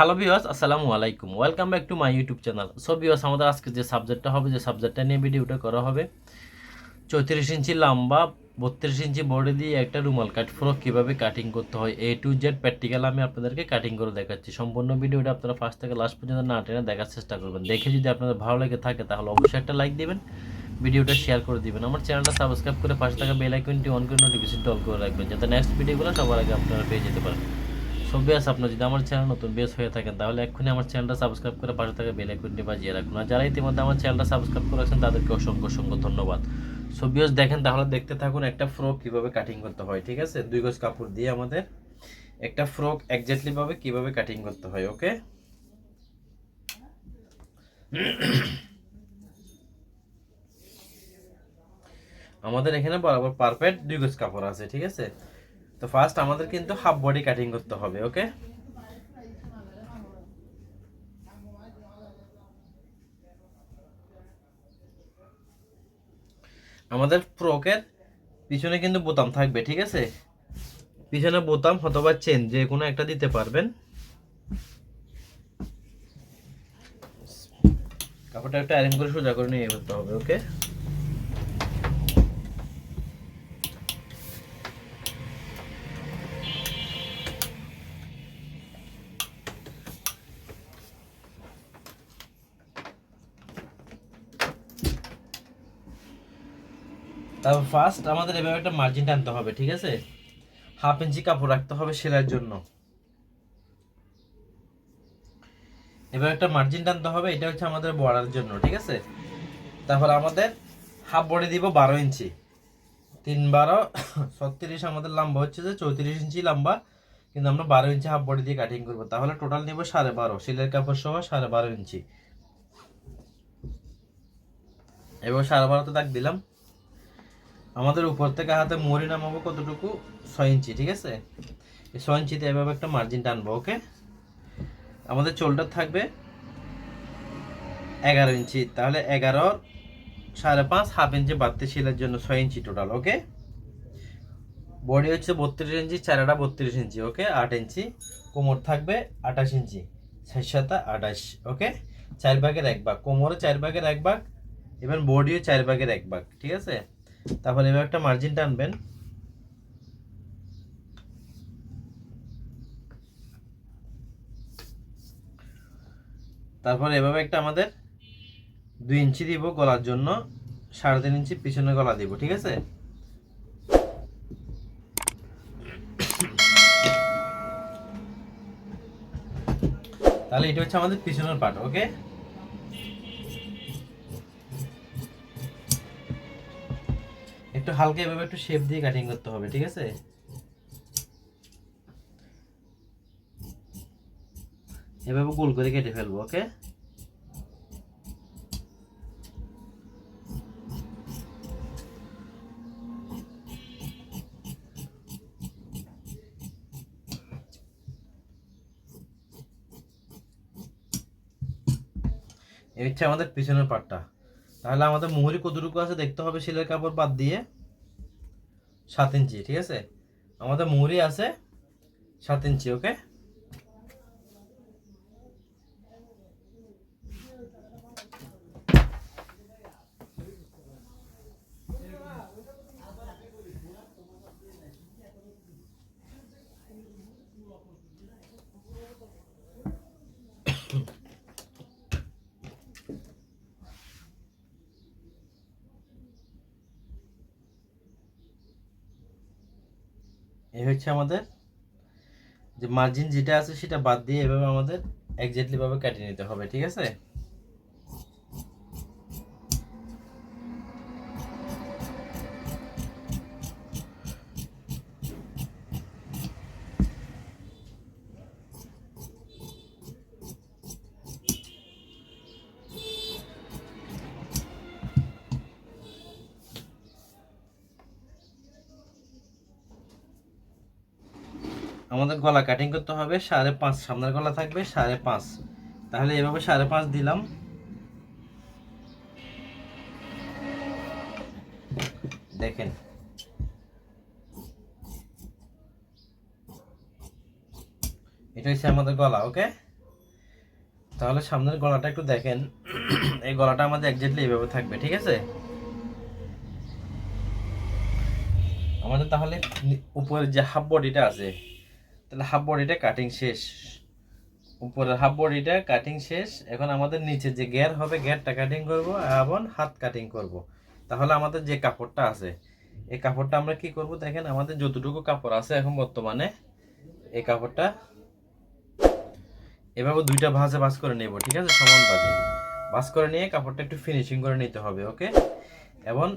Hello viewers আসসালামু আলাইকুম। Welcome back to my YouTube channel so viewers আমাদের আজকে যে সাবজেক্টটা হবে, যে সাবজেক্টটা নিয়ে ভিডিওটা করা হবে, চৌত্রিশ ইঞ্চি লম্বা, বত্রিশ ইঞ্চি বডি দিয়ে একটা রুমাল কাট ফ্রক কীভাবে কাটিং করতে হয় এ টু জেড প্র্যাকটিক্যাল আমি আপনাদেরকে কাটিং করে দেখাচ্ছি। সম্পূর্ণ ভিডিওটা আপনারা ফার্স্ট থেকে লাস্ট পর্যন্ত না টেনে দেখার চেষ্টা করবেন। দেখে যদি আপনাদের ভালো লেগে থাকে, তাহলে অবশ্যই একটা লাইক দেবেন ভিডিওটা শেয়ার করে দিবেন। আমার চ্যানেলটা সাবস্ক্রাইব করে পাশে থাকা বেল আইকনটি অন করে নোটিফিকেশনটা অন করে রাখবেন, যাতে নেক্সট ভিডিওগুলো সবার আগে আপনারা পেয়ে যেতে পারেন। সো বেস আপনার যদি আমার চ্যানেল নতুন বেস হয়ে থাকেন, তাহলে এক্ষুনি আমার চ্যানেলটা সাবস্ক্রাইব করে পাশে থাকা বেল আইকনটি বাজিয়ে রাখুন। আর যারা ইতিমধ্যে আমার চ্যানেলটা সাবস্ক্রাইব করেছেন তাদেরকে অসংখ্য অসংখ্য ধন্যবাদ। সো বিয়স দেখেন, তাহলে দেখতে থাকুন একটা ফ্রক কীভাবে কাটিং করতে হয়, ঠিক আছে? দুই গজ কাপড় দিয়ে আমাদের একটা ফ্রক এক্স্যাক্টলি কীভাবে কাটিং করতে হয়, ওকে? আমাদের এখানে বরাবর পারফেক্ট দুই গজ কাপড় আছে, ঠিক আছে? তো ফার্স্ট আমাদের কিন্তু হাফ বডি কাটিং করতে হবে ওকে আমাদের ফ্রকের পিছনে কিন্তু বোতাম থাকবে, ঠিক আছে? পিছনে বোতাম অথবা চেন যে কোনো একটা দিতে পারবেন। কাপড়টা একটা অ্যারেঞ্জ করে সোজা করে নিয়ে করতে হবে ওকে তারপর ফার্স্ট আমাদের এভাবে একটা মার্জিন টানতে হবে, ঠিক আছে? হাফ ইঞ্চি কাপড় রাখতে হবে সেলাইয়ের জন্য। এবার একটা মার্জিন টানতে হবে, এটা হচ্ছে আমাদের বর্ডার জন্য, ঠিক আছে? তারপর আমাদের হাফ বডি দিব বারো ইঞ্চি। তিন বারো, ছত্রিশ আমাদের লম্বা হচ্ছে যে চৌত্রিশ ইঞ্চি লম্বা, কিন্তু আমরা বারো ইঞ্চি হাফ বডি দিয়ে কাটিং করব। তাহলে টোটাল নিব সাড়ে বারো সিলের কাপড় সহ সাড়ে বারো ইঞ্চি। এবার সাড়ে বারোতে দাগ দিলাম। আমাদের উপর থেকে হাতে মুড়ি নামাবো কতটুকু? ছয় ইঞ্চি, ঠিক আছে? ছয় ইঞ্চিতে এভাবে একটা মার্জিন টানবো ওকে আমাদের চোলটা থাকবে এগারো ইঞ্চি, তাহলে এগারোর সাড়ে পাঁচ, হাফ ইঞ্চি বাড়তে শিলের জন্য ছয় ইঞ্চি টোটাল ওকে বডি হচ্ছে বত্রিশ ইঞ্চি চারাটা বত্রিশ ইঞ্চি ওকে আট ইঞ্চি, কোমর থাকবে আঠাশ ইঞ্চি ষাট সাতা আঠাশ ওকে চার ভাগের এক ভাগ, কোমরে চার ভাগের এক ভাগ এবার বডিও চার ভাগের এক ভাগ, ঠিক আছে? তারপর এবার একটা মার্জিন টানবেন তারপর এভাবে একটা আমাদের দুই ইঞ্চি দিব গলার জন্য, সাড়ে তিন ইঞ্চি পিছনে গলা দিব, ঠিক আছে? তাহলে এটা হচ্ছে আমাদের পিছনের পার্ট ওকে একটু হালকা এভাবে একটু শেপ দিয়ে কাটিং করতে হবে, ঠিক আছে? এভাবে গোল করে কেটে ফেলব, ওকে? এই হচ্ছে আমাদের পিছনের পাটটা তাহলে আমাদের মুহুরি কতটুকু আছে দেখতে হবে শিলের কাপড় বাদ দিয়ে। সাত ইঞ্চি, ঠিক আছে? আমাদের মুহুরি আছে সাত ইঞ্চি, ওকে? এই হচ্ছে আমাদের যে মার্জিন যেটা আছে সেটা বাদ দিয়ে এভাবে আমাদের এক্স্যাক্টলিভাবে কেটে নিতে হবে, ঠিক আছে? আমাদের গলা কাটিং করতে হবে, সাড়ে পাঁচ, সামনের গলা থাকবে সাড়ে পাঁচ। তাহলে এভাবে সাড়ে পাঁচ দিলাম। দেখেন। এটা হচ্ছে আমাদের গলা, ওকে? তাহলে সামনের গলাটা একটু দেখেন। এই গলাটা আমাদের একজাক্টলি এইভাবে থাকবে, ঠিক আছে? আমাদের তাহলে উপরের যে হাফ বডিটা আছে তাহলে হাফ বডিটা কাটিং শেষ। উপরের হাফ বডিটা কাটিং শেষ। এখন আমাদের নিচে যে গের হবে গেরটা কাটিং করব এবং হাত কাটিং করব। তাহলে আমাদের যে কাপড়টা আছে, এই কাপড়টা আমরা কি করব দেখেন, আমাদের যতটুকু কাপড় আছে এখন বর্তমানে, এই কাপড়টা এভাবে দুইটা ভাঁজে ভাঁজ করে নেব, ঠিক আছে? সমান ভাঁজে। ভাঁজ করে নিয়ে কাপড়টা একটু ফিনিশিং করে নিতে হবে ওকে এবং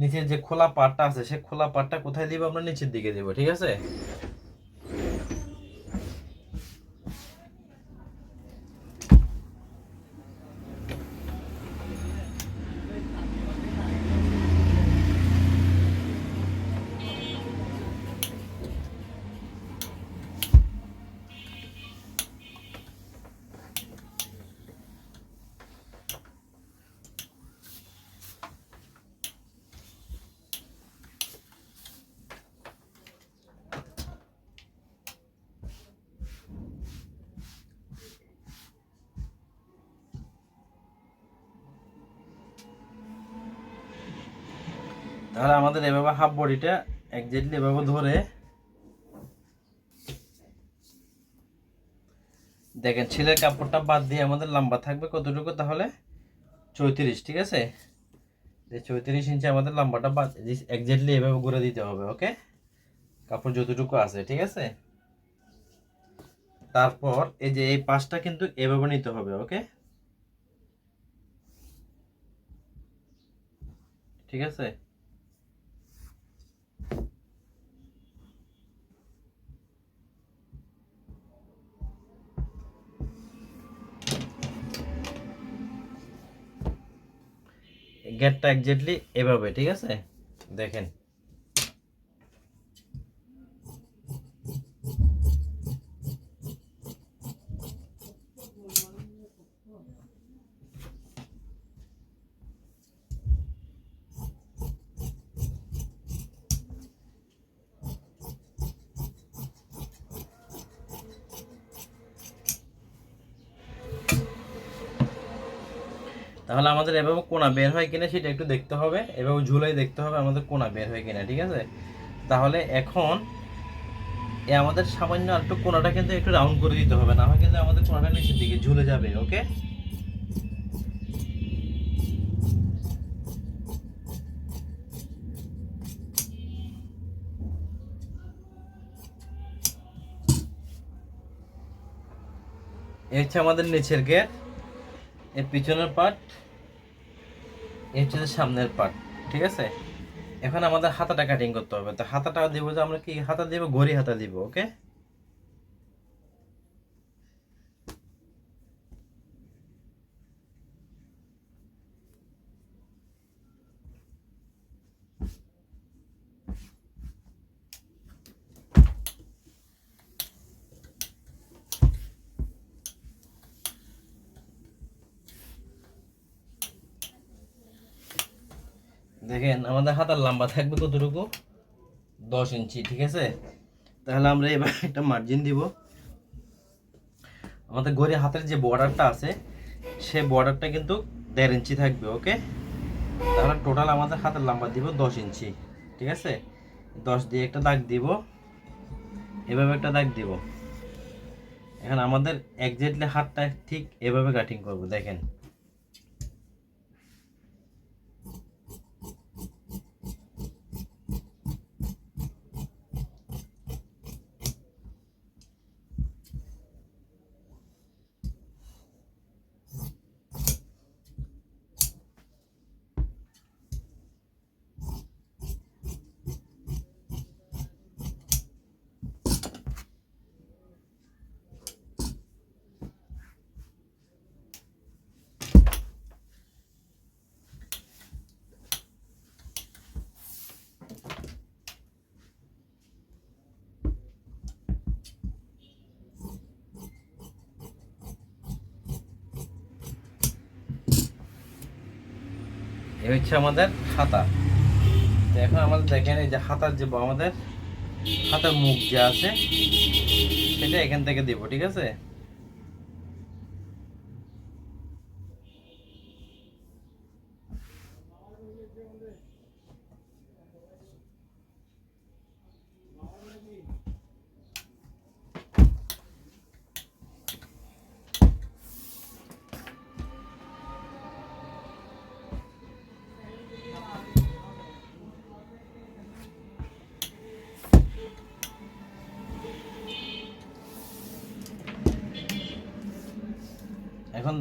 নিচের যে খোলা পাটটা আছে, সে খোলা পাটটা কোথায় দিব? আমরা নিচের দিকে দিব, ঠিক আছে? তাহলে আমাদের এভাবে হাফ বডিটা একজাক্টলি এভাবে ধরে। দেখেন, ছেলের কাপড়টা বাদ দিয়ে আমাদের লম্বা থাকবে কতটুকু? তাহলে চৌত্রিশ, ঠিক আছে? যে চৌত্রিশ ইঞ্চি আমাদের লম্বাটা বাদ একজাক্টলি এভাবে ঘুরে দিতে হবে ওকে কাপড় যতটুকু আছে, ঠিক আছে? তারপর এই যে এই পাশটা কিন্তু এভাবে নিতে হবে ওকে ঠিক আছে? গেটটা একজাক্টলি এভাবে ঠিক আছে? দেখেন। তাহলে আমাদের এভাবে কোনা বের হয় কিনা সেটা একটু দেখতে হবে। এভাবে ঝুলাই দেখতে হবে আমাদের কোনা বের হয় কিনা, ঠিক আছে? তাহলে এখন এ আমাদের সামান্য একটু কোনাটা কিন্তু একটু রাউন্ড করে দিতে হবে, না হয় কিন্তু আমাদের কোনাটা নিচের দিকে ঝুলে যাবে ওকে এই হচ্ছে আমাদের নিচের গেটের পিছনের পার্ট এই হচ্ছে সামনের পার্ট ঠিক আছে? এখন আমাদের হাতাটা কাটিং করতে হবে। তো হাতাটা দেবো যে আমরা কি হাতা দেবো? গড়ি হাতা দিব ওকে দেখেন, আমাদের হাতার লম্বা থাকবে কতটুকু? দশ ইঞ্চি, ঠিক আছে? তাহলে আমরা এবার একটা মার্জিন দিব। আমাদের গড়ি হাতের যে বর্ডারটা আছে, সে বর্ডারটা কিন্তু দেড় ইঞ্চি থাকবে ওকে তাহলে টোটাল আমাদের হাতের লম্বা দিব দশ ইঞ্চি, ঠিক আছে? দশ দিয়ে একটা দাগ দিব। এভাবে একটা দাগ দিব। এখন আমাদের একজাক্টলি হাতটা ঠিক এভাবে কাটিং করব, দেখেন। এই হচ্ছে আমাদের হাতা তো এখন আমাদের দেখেন এই যে হাতার যে আমাদের খাতার মুখ যে আছে, সেটা এখান থেকে দেবো, ঠিক আছে?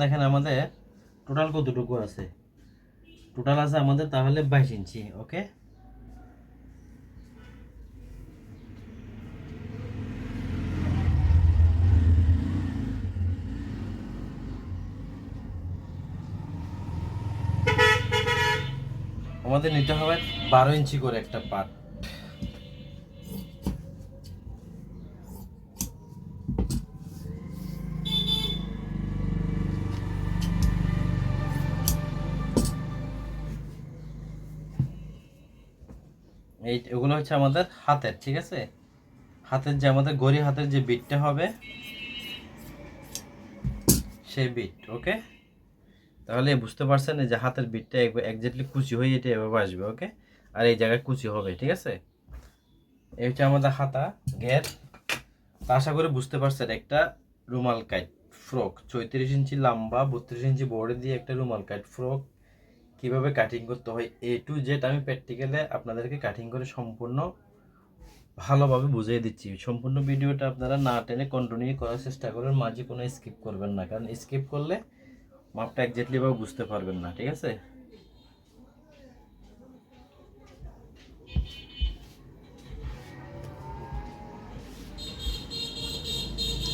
দেখেন আমাদের টোটাল কতটুকু আছে? টোটাল আছে আমাদের তাহলে বাইশ ইঞ্চি ওকে আমাদের নিতে হবে বারো ইঞ্চি করে একটা পাট এই এগুলো হচ্ছে আমাদের হাতের, ঠিক আছে? হাতের যে আমাদের গড়ি হাতের যে বিটটা হবে, সেই বিট, ওকে? তাহলে বুঝতে পারছেন যে হাতের বিটটা একজাক্টলি কুচি হয়ে এটা এভাবে আসবে, ওকে? আর এই জায়গায় কুচি হবে, ঠিক আছে? এই হচ্ছে আমাদের হাতা, ঘের। তা আশা করে বুঝতে পারছেন, একটা রুমাল কাইট ফ্রক, চৌত্রিশ ইঞ্চি লম্বা, বত্রিশ ইঞ্চি বড়ে দিয়ে একটা রুমাল কাইট ফ্রক কীভাবে কাটিং করতে হয় এ টু জেড আমি প্র্যাকটিক্যালে আপনাদেরকে কাটিং করে সম্পূর্ণ ভালোভাবে বুঝিয়ে দিচ্ছি। সম্পূর্ণ ভিডিওটা আপনারা না টেনে কন্টিনিউ করার চেষ্টা করবেন, মাঝে কোনো স্কিপ করবেন না। কারণ স্কিপ করলে মাপটা একজাক্টলি ভাবে বুঝতে পারবেন না, ঠিক আছে?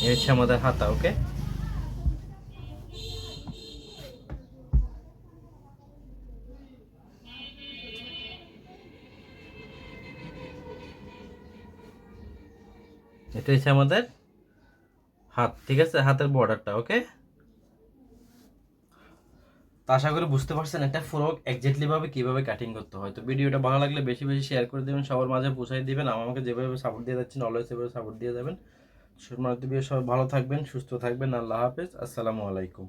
এই হচ্ছে আমাদের হাতা ওকে এটা হচ্ছে আমাদের হাত, ঠিক আছে? হাতের বর্ডারটা ওকে তো আশা করি বুঝতে পারছেন একটা ফ্রক এক্স্যাক্টলিভাবে কীভাবে কাটিং করতে হয়। তো ভিডিওটা ভালো লাগলে বেশি বেশি শেয়ার করে দেবেন, সবার মাঝে পৌঁছাই দেবেন আমাকে যেভাবে সাপোর্ট দিয়ে যাচ্ছেন অলওয়েজ সেভাবে সাপোর্ট দিয়ে যাবেন। সবাই ভালো থাকবেন, সুস্থ থাকবেন, আল্লাহ হাফেজ, আসসালামু আলাইকুম।